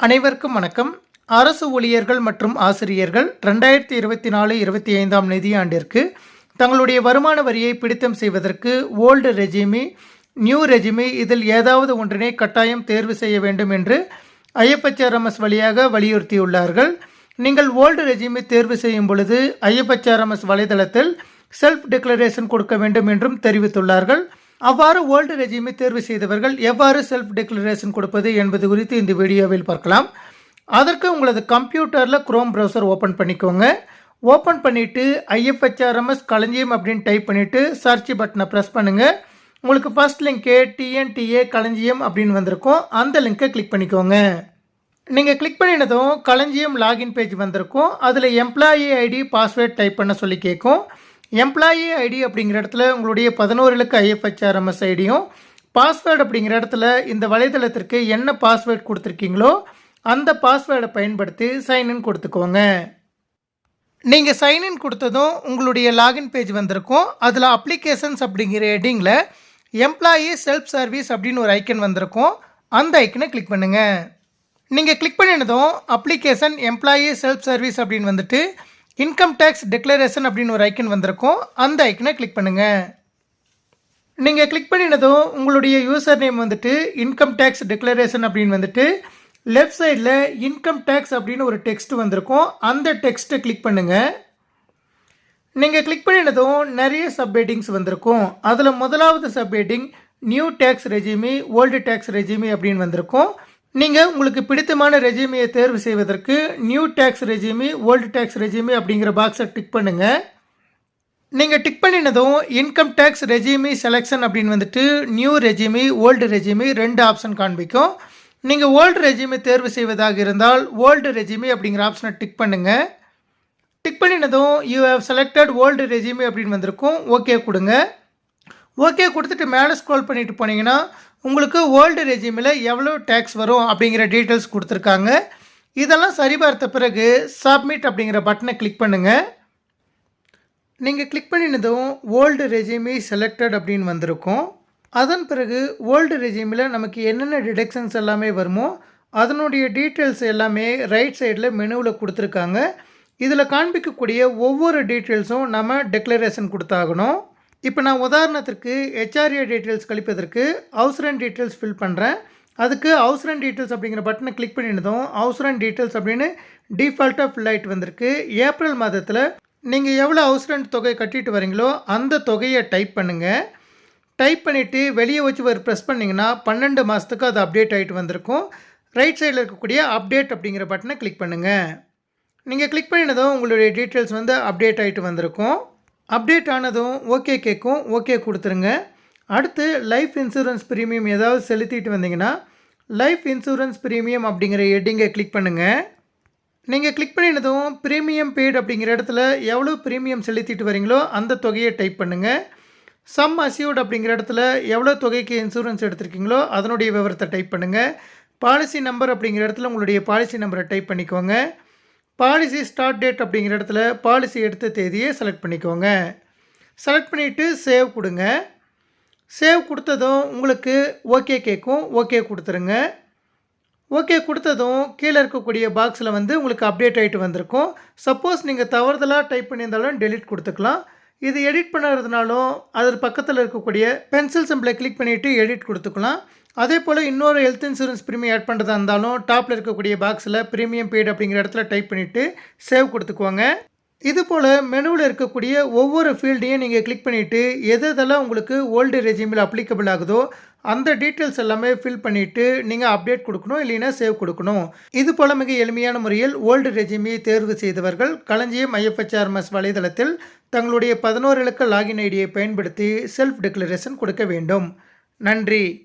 அனைவருக்கும் வணக்கம். அரசு ஊழியர்கள் மற்றும் ஆசிரியர்கள் ரெண்டாயிரத்தி இருபத்தி நாலு இருபத்தி ஐந்தாம் நிதியாண்டிற்கு தங்களுடைய வருமான வரியை பிடித்தம் செய்வதற்கு ஓல்டு ரெஜிமி நியூ ரெஜிமி இதில் ஏதாவது ஒன்றினை கட்டாயம் தேர்வு செய்ய வேண்டும் என்று ஐஎஃப்ஹெச்ஆர்எம்எஸ் வழியாக வலியுறுத்தியுள்ளார்கள். நீங்கள் ஓல்டு ரெஜிமி தேர்வு செய்யும் பொழுது ஐஎஃப்ஹெச்ஆர்எம்எஸ் வலைதளத்தில் செல்ஃப் டிக்ளரேஷன் கொடுக்க வேண்டும் என்றும் தெரிவித்துள்ளார்கள். அவ்வாறு ஓல்டு ரெஜிமை தேர்வு செய்தவர்கள் எவ்வாறு செல்ஃப் டிக்ளரேஷன் கொடுப்பது என்பது குறித்து இந்த வீடியோவில் பார்க்கலாம். அதற்கு உங்களது கம்ப்யூட்டரில் குரோம் ப்ரௌசர் ஓப்பன் பண்ணிக்கோங்க. ஓப்பன் பண்ணிவிட்டு ஐஎஃப்ஹெச்ஆர்எம்எஸ் களஞ்சியம் அப்படின்னு டைப் பண்ணிவிட்டு சர்ச் பட்டனை ப்ரெஸ் பண்ணுங்கள் உங்களுக்கு ஃபஸ்ட் லிங்க்கு டிஎன்டிஏ களஞ்சியம் அப்படின்னு வந்திருக்கும். அந்த லிங்க்கை கிளிக் பண்ணிக்கோங்க. நீங்கள் கிளிக் பண்ணினதும் களஞ்சியம் லாகின் பேஜ் வந்திருக்கும். அதில் எம்ப்ளாயி ஐடி பாஸ்வேர்ட் டைப் பண்ண சொல்லி கேட்கும். எம்ப்ளாயி ஐடி அப்படிங்கிற இடத்துல உங்களுடைய பதினோரு இலக்கு ஐஎஃப்ஹெச்ஆர்எம்எஸ் ஐடியும் பாஸ்வேர்டு அப்படிங்கிற இடத்துல இந்த வலைதளத்திற்கு என்ன பாஸ்வேர்ட் கொடுத்துருக்கீங்களோ அந்த பாஸ்வேர்டை பயன்படுத்தி சைன்இன் கொடுத்துக்கோங்க. நீங்கள் சைன்இன் கொடுத்ததும் உங்களுடைய லாகின் பேஜ் வந்திருக்கும். அதில் அப்ளிகேஷன்ஸ் அப்படிங்கிற ஹெட்டிங்கில் எம்ப்ளாயி செல்ஃப் சர்வீஸ் அப்படின்னு ஒரு ஐக்கன் வந்திருக்கும். அந்த ஐக்கனை கிளிக் பண்ணுங்கள் நீங்கள் கிளிக் பண்ணினதும் அப்ளிகேஷன் எம்ப்ளாயி செல்ஃப் சர்வீஸ் அப்படின்னு வந்துட்டு இன்கம் டேக்ஸ் டிக்ளரேஷன் அப்படின்னு ஒரு ஐக்கன் வந்திருக்கும். அந்த ஐக்கனை கிளிக் பண்ணுங்கள் நீங்கள் கிளிக் பண்ணினதும் உங்களுடைய யூசர் நேம் வந்துட்டு இன்கம் டேக்ஸ் டிக்ளரேஷன் அப்படின்னு வந்துட்டு லெஃப்ட் சைடில் இன்கம் டேக்ஸ் அப்படின்னு ஒரு டெக்ஸ்ட் வந்திருக்கும். அந்த டெக்ஸ்ட்டை கிளிக் பண்ணுங்கள் நீங்கள் கிளிக் பண்ணினதும் நிறைய சப்ஹெட்டிங்ஸ் வந்திருக்கும். அதில் முதலாவது subheading new tax regime old tax regime அப்படின்னு வந்திருக்கும். நீங்கள் உங்களுக்கு பிடித்தமான ரெஜிமியை தேர்வு செய்வதற்கு new tax regime old tax regime அப்படிங்கிற பாக்ஸை டிக் பண்ணுங்கள் நீங்கள் டிக் பண்ணினதும் இன்கம் டேக்ஸ் ரெஜிமி செலெக்ஷன் அப்படின்னு வந்துட்டு நியூ ரெஜிமி ஓல்டு ரெஜிமி ரெண்டு ஆப்ஷன் காண்பிக்கும். நீங்கள் ஓல்டு ரெஜிமி தேர்வு செய்வதாக இருந்தால் ஓல்டு ரெஜிமி அப்படிங்கிற ஆப்ஷனை டிக் பண்ணுங்கள் tick பண்ணினதும் you have selected old regime அப்படின்னு வந்திருக்கும். ஓகே கொடுங்க. ஓகே கொடுத்துட்டு மேலே ஸ்க்ரோல் பண்ணிட்டு போனீங்கன்னா உங்களுக்கு ஓல்டு ரெஜிமில் எவ்வளோ டேக்ஸ் வரும் அப்படிங்கிற டீட்டெயில்ஸ் கொடுத்துருக்காங்க. இதெல்லாம் சரிபார்த்த பிறகு சப்மிட் அப்படிங்கிற பட்டனை கிளிக் பண்ணுங்கள் நீங்கள் கிளிக் பண்ணினதும் ஓல்டு ரெஜிமி செலக்டட் அப்படின்னு வந்திருக்கும். அதன் பிறகு ஓல்டு ரெஜிமில் நமக்கு என்னென்ன டிடெக்ஷன்ஸ் எல்லாமே வருமோ அதனுடைய டீட்டெயில்ஸ் எல்லாமே ரைட் சைடில் மெனுவில் கொடுத்துருக்காங்க. இதில் காண்பிக்கக்கூடிய ஒவ்வொரு டீட்டெயில்ஸும் நம்ம டெக்ளரேஷன் கொடுத்தாகணும். இப்போ நான் உதாரணத்திற்கு ஹெச்ஆர்ஏ டீட்டெயில்ஸ் கழிப்பதற்கு ஹவுஸ் ரெண்ட் டீட்டெயில்ஸ் ஃபில் பண்ணுறேன். அதுக்கு ஹவுஸ் ரெண்ட் டீட்டெயில்ஸ் அப்படிங்கிற பட்டனை கிளிக் பண்ணியிருந்தோம் ஹவுஸ் ரெண்ட் டீட்டெயில்ஸ் அப்படின்னு டிஃபால்ட்டாக ஃபில் ஆகிட்டு வந்திருக்கு. ஏப்ரல் மாதத்தில் நீங்கள் எவ்வளோ ஹவுஸ் ரெண்ட் தொகை கட்டிட்டு வரீங்களோ அந்த தொகையை டைப் பண்ணுங்கள் டைப் பண்ணிவிட்டு வெளியே வச்சு ஒரு ப்ரெஸ் பண்ணிங்கன்னா பன்னெண்டு மாதத்துக்கு அது அப்டேட் ஆகிட்டு வந்திருக்கும். ரைட் சைடில் இருக்கக்கூடிய அப்டேட் அப்படிங்கிற பட்டனை கிளிக் பண்ணுங்கள் நீங்கள் கிளிக் பண்ணினதும் உங்களுடைய டீட்டெயில்ஸ் வந்து அப்டேட் ஆகிட்டு வந்திருக்கும். அப்டேட் ஆனதும் ஓகே கேட்கும் ஓகே கொடுத்துருங்க. அடுத்து லைஃப் இன்சூரன்ஸ் ப்ரீமியம் ஏதாவது செலுத்திட்டு வந்தீங்கன்னா லைஃப் இன்சூரன்ஸ் ப்ரீமியம் அப்படிங்கிற ஹெட்டிங்கை கிளிக் பண்ணுங்கள் நீங்கள் கிளிக் பண்ணினதும் ப்ரீமியம் பெய்டு அப்படிங்கிற இடத்துல எவ்வளோ ப்ரீமியம் செலுத்திட்டு வரீங்களோ அந்த தொகையை டைப் பண்ணுங்கள் சம் அசியூட் அப்படிங்கிற இடத்துல எவ்வளோ தொகைக்கு இன்சூரன்ஸ் எடுத்திருக்கீங்களோ அதனுடைய விவரத்தை டைப் பண்ணுங்கள் பாலிசி நம்பர் அப்படிங்கிற இடத்துல உங்களுடைய பாலிசி நம்பரை டைப் பண்ணிக்கோங்க. பாலிசி ஸ்டார்ட் டேட் அப்படிங்கிற இடத்துல பாலிசி எடுத்த தேதியை செலக்ட் பண்ணிக்கோங்க. செலக்ட் பண்ணிவிட்டு சேவ் கொடுங்க. சேவ் கொடுத்ததும் உங்களுக்கு ஓகே கேட்கும் ஓகே கொடுத்துருங்க. ஓகே கொடுத்ததும் கீழே இருக்கக்கூடிய பாக்ஸில் வந்து உங்களுக்கு அப்டேட் ஆகிட்டு வந்திருக்கும். சப்போஸ் நீங்கள் தவறுதலாக டைப் பண்ணியிருந்தாலும் டெலிட் கொடுத்துக்கலாம். இது எடிட் பண்ணுறதுனாலும் அது பக்கத்தில் இருக்கக்கூடிய பென்சில் சிம்பிளை கிளிக் பண்ணிவிட்டு எடிட் கொடுத்துக்கலாம். அதே போல் இன்னொரு ஹெல்த் இன்சூரன்ஸ் ப்ரீமியம் ஆட் பண்ணுறதா இருந்தாலும் டாப்பில் இருக்கக்கூடிய பாக்ஸில் ப்ரீமியம் பெய்டு அப்படிங்கிற இடத்துல டைப் பண்ணிவிட்டு சேவ் கொடுத்துக்குவாங்க இது போல் மெனுவில் இருக்கக்கூடிய ஒவ்வொரு ஃபீல்டையும் நீங்கள் கிளிக் பண்ணிவிட்டு எது எதெல்லாம் உங்களுக்கு ஓல்டு ரெஜிமில் அப்ளிகபிள் ஆகுதோ அந்த டீட்டெயில்ஸ் எல்லாமே ஃபில் பண்ணிவிட்டு நீங்கள் அப்டேட் கொடுக்கணும் இல்லைன்னா சேவ் கொடுக்கணும். இது போல் மிக எளிமையான முறையில் ஓல்டு ரெஜிமியை தேர்வு செய்தவர்கள் களஞ்சியம் ஐஎஃப்ஹெச்ஆர்எம்எஸ் வலைதளத்தில் தங்களுடைய பதினோரு இலக்க லாகின் ஐடியை பயன்படுத்தி செல்ஃப் டிக்ளரேஷன் கொடுக்க வேண்டும். நன்றி.